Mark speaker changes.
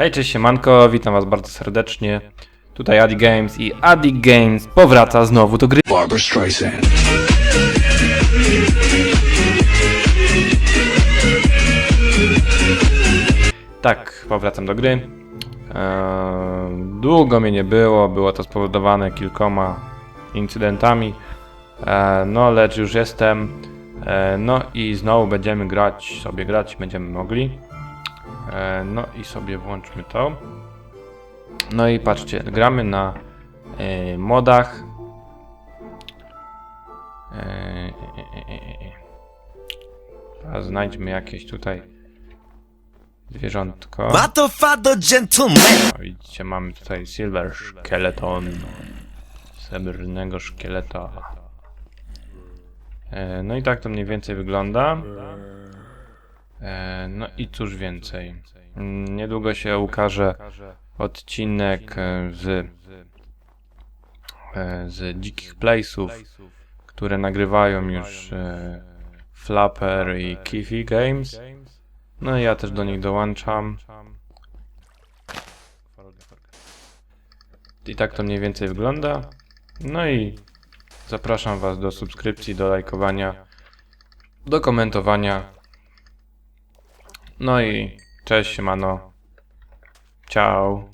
Speaker 1: Hej, cześć siemanko, witam was bardzo serdecznie. Tutaj Adi Games i Adi Games powraca znowu do gry.
Speaker 2: Barbara Streisand.
Speaker 1: Tak, powracam do gry. Eee, długo mnie nie było, było to spowodowane kilkoma incydentami. Eee, no, lecz już jestem. Eee, no i znowu będziemy grać, sobie grać będziemy mogli. Eee, no i sobie włączmy to. No i patrzcie, gramy na e, modach. E, e, e, e. A znajdźmy jakieś tutaj zwierzątko.
Speaker 3: Matofado gentleman.
Speaker 1: O, widzicie, mamy tutaj Silver Skeleton. Srebrnego szkieleta. E, no i tak to mniej więcej wygląda. No i cóż więcej. Niedługo się ukaże odcinek e, z, e, z Dzikich Place'ów, które nagrywają już e, Flapper i Kiffy Games. No i ja też do nich dołączam. I tak to mniej więcej wygląda. No i zapraszam Was do subskrypcji, do lajkowania, do komentowania. No i cześć, siemano. Ciao.